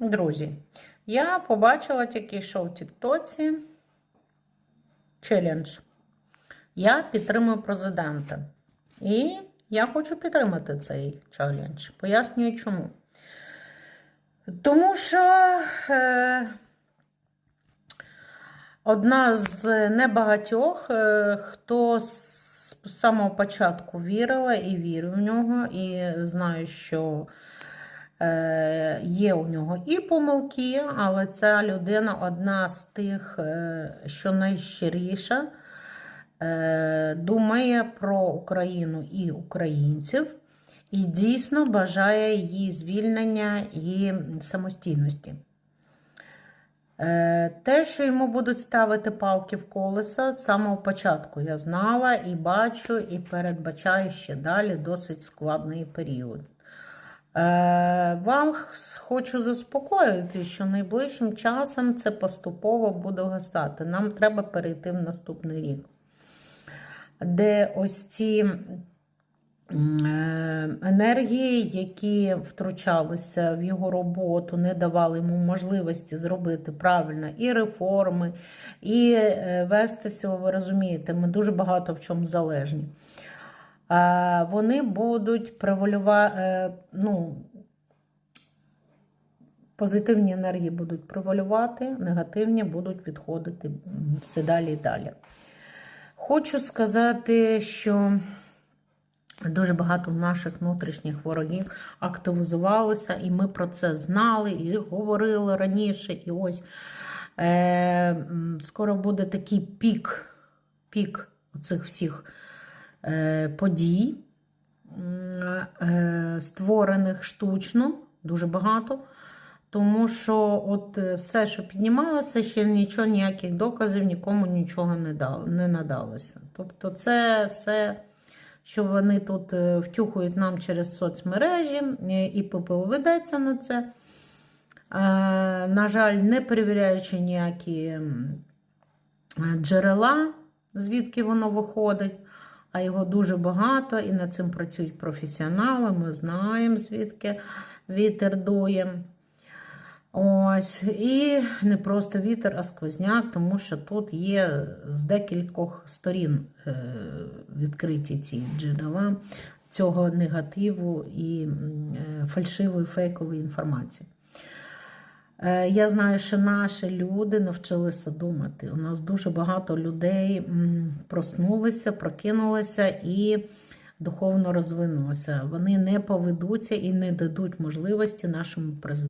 Друзі, я побачила тільки що в Тіктоці челендж. Я підтримую президента. І я хочу підтримати цей челендж. Пояснюю чому. Тому що е, одна з небагатьох, е, хто з самого початку вірила і вірю в нього, і знаю, що є у нього і помилки, але ця людина одна з тих, е, що найщиріша, е, думає про Україну і українців. І дійсно бажає її звільнення і самостійності. Е, Те, що йому будуть ставити палки в колеса, з самого початку я знала і бачу, і передбачаю ще далі досить складний період. Е, Вам хочу заспокоїти, що найближчим часом це поступово буде гастати. Нам треба перейти в наступний рік, де ось ці енергії, які втручалися в його роботу, не давали йому можливості зробити правильно і реформи, і е, вести всього, ви розумієте, ми дуже багато в чому залежні. Вони будуть превалювати, ну, позитивні енергії будуть превалювати, негативні будуть відходити все далі і далі. Хочу сказати, що. Дуже багато наших внутрішніх ворогів активізувалося, і ми про це знали і говорили раніше. І ось е, скоро буде такий пік пік цих всіх е, подій, е, створених штучно, дуже багато. Тому що от все, що піднімалося, ще нічого, ніяких доказів, нікому нічого не, дало, не надалося. Тобто, це все що вони тут е, втюхують нам через соцмережі, е, і ППО ведеться на це. Е, на жаль, не перевіряючи ніякі джерела, звідки воно виходить, а його дуже багато, і над цим працюють професіонали. Ми знаємо, звідки вітер дує. Ось, І не просто вітер, а сквозняк, тому що тут є з декількох сторін е, відкриті ці джерела цього негативу і е, фальшивої фейкової інформації. Е, я знаю, що наші люди навчилися думати. У нас дуже багато людей проснулися, прокинулися і духовно розвинулися. Вони не поведуться і не дадуть можливості нашому президенту.